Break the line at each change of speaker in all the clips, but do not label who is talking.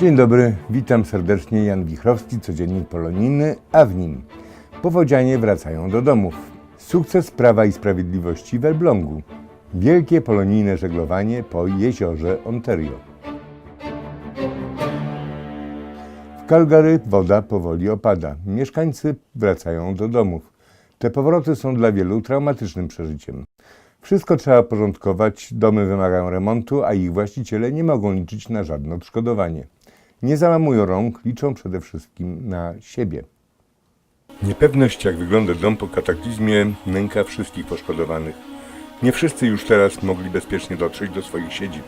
Dzień dobry, witam serdecznie. Jan Wichrowski, codziennik polonijny, a w nim powodzianie wracają do domów. Sukces Prawa i Sprawiedliwości w Elblągu. Wielkie polonijne żeglowanie po jeziorze Ontario. W Calgary woda powoli opada. Mieszkańcy wracają do domów. Te powroty są dla wielu traumatycznym przeżyciem. Wszystko trzeba porządkować, domy wymagają remontu, a ich właściciele nie mogą liczyć na żadne odszkodowanie. Nie załamują rąk, liczą przede wszystkim na siebie. Niepewność, jak wygląda dom po kataklizmie, nęka wszystkich poszkodowanych. Nie wszyscy już teraz mogli bezpiecznie dotrzeć do swoich siedzib.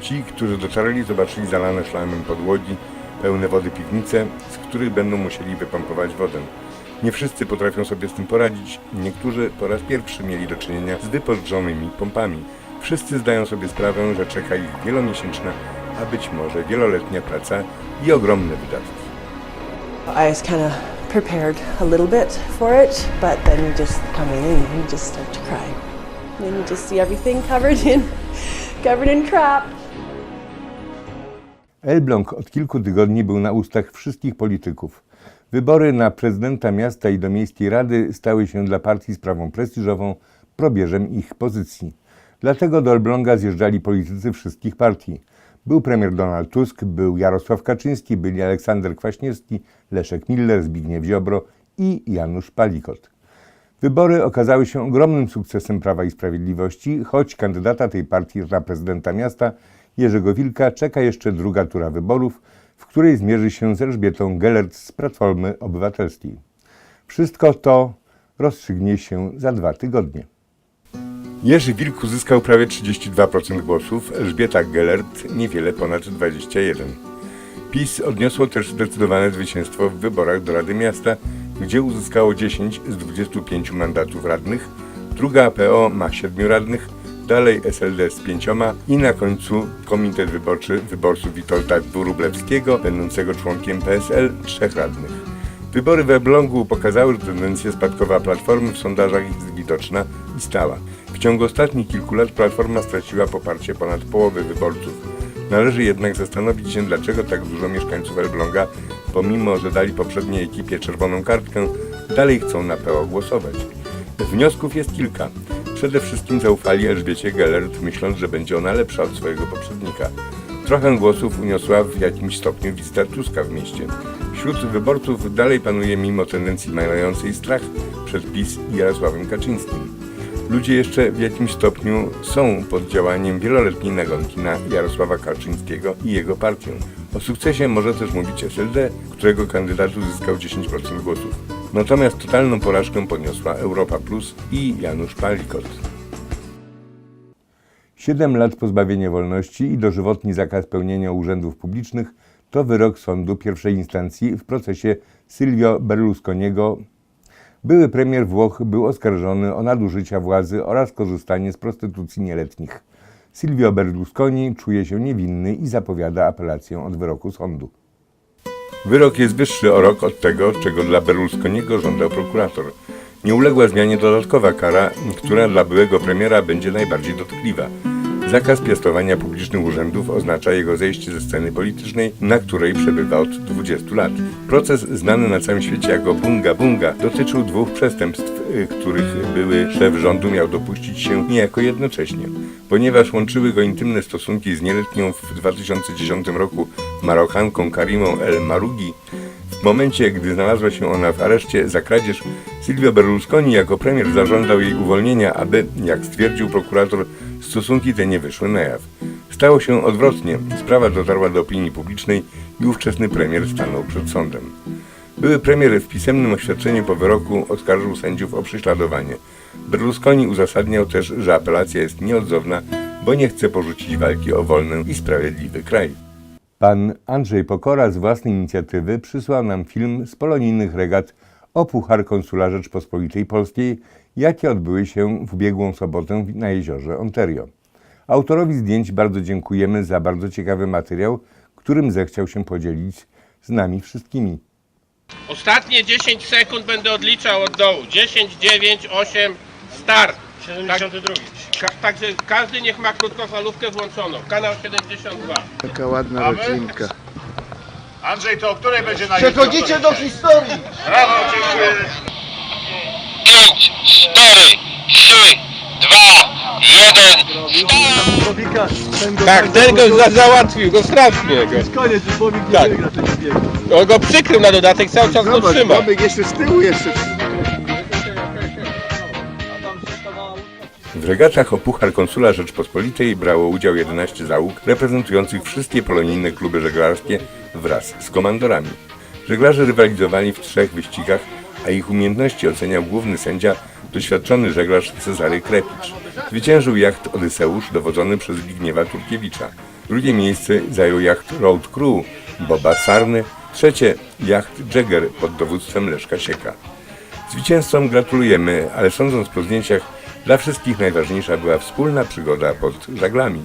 Ci, którzy dotarli, zobaczyli zalane szlamem podłogi, pełne wody piwnice, z których będą musieli wypompować wodę. Nie wszyscy potrafią sobie z tym poradzić. Niektórzy po raz pierwszy mieli do czynienia z wypożyczonymi pompami. Wszyscy zdają sobie sprawę, że czeka ich wielomiesięczna, a być może wieloletnia praca i ogromne wydatki.
I was kind of prepared a little bit for it, but then you just come in and you just start to cry. then you just see everything covered in covered in crap.
Elbląg od kilku tygodni był na ustach wszystkich polityków. Wybory na prezydenta miasta i do miejskiej rady stały się dla partii sprawą prestiżową, probierzem ich pozycji. Dlatego do Elbląga zjeżdżali politycy wszystkich partii. Był premier Donald Tusk, był Jarosław Kaczyński, byli Aleksander Kwaśniewski, Leszek Miller, Zbigniew Ziobro i Janusz Palikot. Wybory okazały się ogromnym sukcesem Prawa i Sprawiedliwości, choć kandydata tej partii na prezydenta miasta, Jerzego Wilka, czeka jeszcze druga tura wyborów, w której zmierzy się z Elżbietą Gellert z Platformy Obywatelskiej. Wszystko to rozstrzygnie się za dwa tygodnie. Jerzy Wilk uzyskał prawie 32% głosów, Elżbieta Gellert niewiele ponad 21%. PiS odniosło też zdecydowane zwycięstwo w wyborach do Rady Miasta, gdzie uzyskało 10 z 25 mandatów radnych, druga PO ma 7 radnych, dalej SLD z pięcioma i na końcu Komitet Wyborczy Wyborców Witolda Wróblewskiego, będącego członkiem PSL, trzech radnych. Wybory we Elblągu pokazały, że tendencja spadkowa Platformy w sondażach jest widoczna i stała. W ciągu ostatnich kilku lat Platforma straciła poparcie ponad połowy wyborców. Należy jednak zastanowić się, dlaczego tak dużo mieszkańców Elbląga, pomimo że dali poprzedniej ekipie czerwoną kartkę, dalej chcą na PO głosować. Wniosków jest kilka. Przede wszystkim zaufali Elżbiecie Gellert, myśląc, że będzie ona lepsza od swojego poprzednika. Trochę głosów uniosła w jakimś stopniu wizyta Tuska w mieście. Wśród wyborców dalej panuje mimo tendencji mającej strach przed PiS i Jarosławem Kaczyńskim. Ludzie jeszcze w jakimś stopniu są pod działaniem wieloletniej nagonki na Jarosława Kaczyńskiego i jego partię. O sukcesie może też mówić SLD, którego kandydat uzyskał 10% głosów. Natomiast totalną porażkę poniosła Europa Plus i Janusz Palikot. 7 lat pozbawienia wolności i dożywotni zakaz pełnienia urzędów publicznych to wyrok sądu pierwszej instancji w procesie Silvio Berlusconiego. Były premier Włoch był oskarżony o nadużycia władzy oraz korzystanie z prostytucji nieletnich. Silvio Berlusconi czuje się niewinny i zapowiada apelację od wyroku sądu. Wyrok jest wyższy o rok od tego, czego dla Berlusconiego żądał prokurator. Nie uległa zmianie dodatkowa kara, która dla byłego premiera będzie najbardziej dotkliwa. Zakaz piastowania publicznych urzędów oznacza jego zejście ze sceny politycznej, na której przebywa od 20 lat. Proces znany na całym świecie jako Bunga Bunga dotyczył dwóch przestępstw, y, których były szef rządu miał dopuścić się niejako jednocześnie. Ponieważ łączyły go intymne stosunki z nieletnią w 2010 roku Marokkanką Karimą El Marugi, w momencie, gdy znalazła się ona w areszcie za kradzież, Silvio Berlusconi jako premier zażądał jej uwolnienia, aby, jak stwierdził prokurator, stosunki te nie wyszły na jaw. Stało się odwrotnie. Sprawa dotarła do opinii publicznej i ówczesny premier stanął przed sądem. Były premier w pisemnym oświadczeniu po wyroku oskarżył sędziów o prześladowanie. Berlusconi uzasadniał też, że apelacja jest nieodzowna, bo nie chce porzucić walki o wolny i sprawiedliwy kraj. Pan Andrzej Pokora z własnej inicjatywy przysłał nam film z polonijnych regat o Puchar Konsula Rzeczpospolitej Polskiej, jakie odbyły się w ubiegłą sobotę na jeziorze Ontario. Autorowi zdjęć bardzo dziękujemy za bardzo ciekawy materiał, którym zechciał się podzielić z nami wszystkimi.
Ostatnie 10 sekund będę odliczał od dołu. 10, 9, 8, start.
72.
Ka- także każdy niech ma krótkofalówkę włączoną. Kanał 72.
Taka ładna
A my?
rodzinka.
Andrzej, to o której będzie na
Przechodzicie do historii!
Brawo, dziękuję.
5, 4, 3, 2, 1.
Tak, ten go za- załatwił, go strasznie go.
Koniec, już Bobik nie
Tak.
wygra tego biegu.
On go przykrył na dodatek, cały czas go trzyma.
Bobik jeszcze z tyłu jeszcze.
W regatach o Puchar Konsula Rzeczpospolitej brało udział 11 załóg reprezentujących wszystkie polonijne kluby żeglarskie wraz z komandorami. Żeglarze rywalizowali w trzech wyścigach, a ich umiejętności oceniał główny sędzia, doświadczony żeglarz Cezary Krepicz. Zwyciężył jacht Odyseusz dowodzony przez Zbigniewa Turkiewicza. Drugie miejsce zajął jacht Road Crew Boba Sarny, trzecie jacht Jagger pod dowództwem Leszka Sieka. Zwycięzcom gratulujemy, ale sądząc po zdjęciach, dla wszystkich najważniejsza była wspólna przygoda pod żaglami.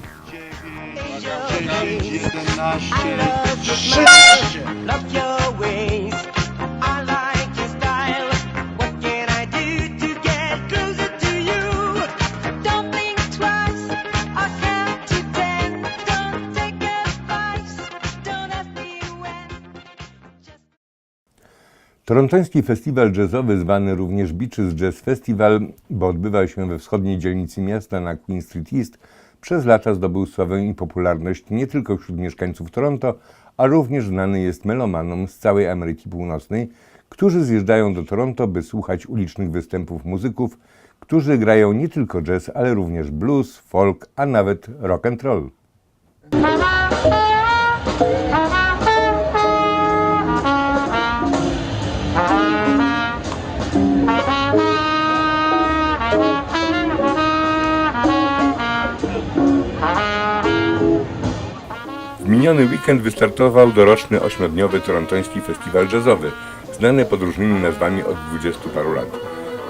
Torontoński festiwal jazzowy, zwany również Beaches Jazz Festival, bo odbywał się we wschodniej dzielnicy miasta na Queen Street East, przez lata zdobył sławę i popularność nie tylko wśród mieszkańców Toronto, a również znany jest melomanom z całej Ameryki Północnej, którzy zjeżdżają do Toronto, by słuchać ulicznych występów muzyków, którzy grają nie tylko jazz, ale również blues, folk, a nawet rock and roll. Miniony weekend wystartował doroczny ośmiodniowy torontoński festiwal jazzowy, znany pod różnymi nazwami od dwudziestu paru lat.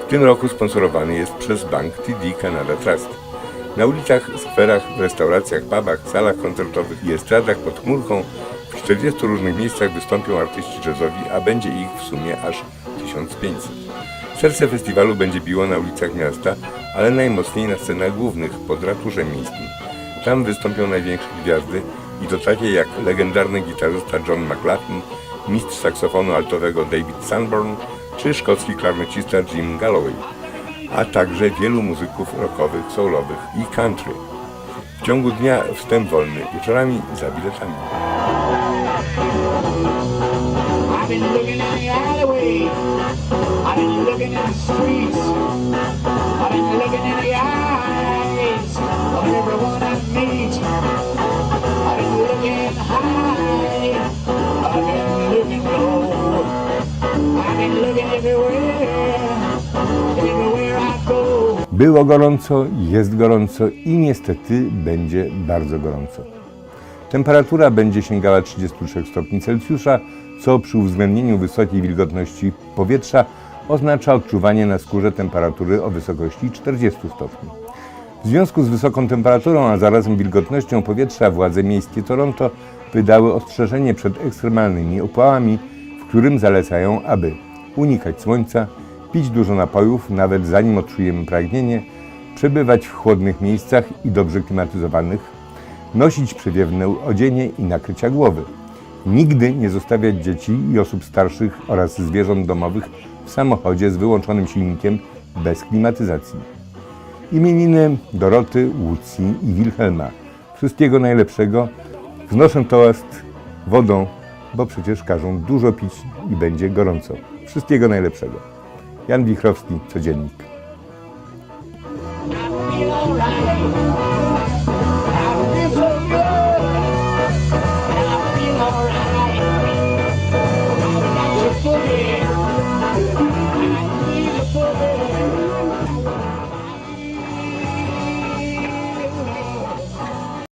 W tym roku sponsorowany jest przez bank TD Canada Trust. Na ulicach, skwerach, restauracjach, pubach, salach koncertowych i estradach pod chmurką w 40 różnych miejscach wystąpią artyści jazzowi, a będzie ich w sumie aż 1500. Serce festiwalu będzie biło na ulicach miasta, ale najmocniej na scenach głównych pod ratuszem miejskim. Tam wystąpią największe gwiazdy i to takie jak legendarny gitarzysta John McLaughlin, mistrz saksofonu altowego David Sanborn czy szkocki klarnecista Jim Galloway, a także wielu muzyków rockowych, soulowych i country. W ciągu dnia wstęp wolny, wieczorami za biletami.
I've been looking in the eyes of everyone I meet.
Było gorąco, jest gorąco i niestety będzie bardzo gorąco. Temperatura będzie sięgała 33 stopni Celsjusza, co przy uwzględnieniu wysokiej wilgotności powietrza oznacza odczuwanie na skórze temperatury o wysokości 40 stopni. W związku z wysoką temperaturą, a zarazem wilgotnością powietrza władze miejskie Toronto wydały ostrzeżenie przed ekstremalnymi upałami, w którym zalecają, aby unikać słońca, pić dużo napojów, nawet zanim odczujemy pragnienie, przebywać w chłodnych miejscach i dobrze klimatyzowanych, nosić przewiewne odzienie i nakrycia głowy. Nigdy nie zostawiać dzieci i osób starszych oraz zwierząt domowych w samochodzie z wyłączonym silnikiem bez klimatyzacji. Imieniny Doroty, Łucji i Wilhelma. Wszystkiego najlepszego. Wznoszę toast wodą, bo przecież każą dużo pić i będzie gorąco. Wszystkiego najlepszego. Jan Wichrowski, Codziennik.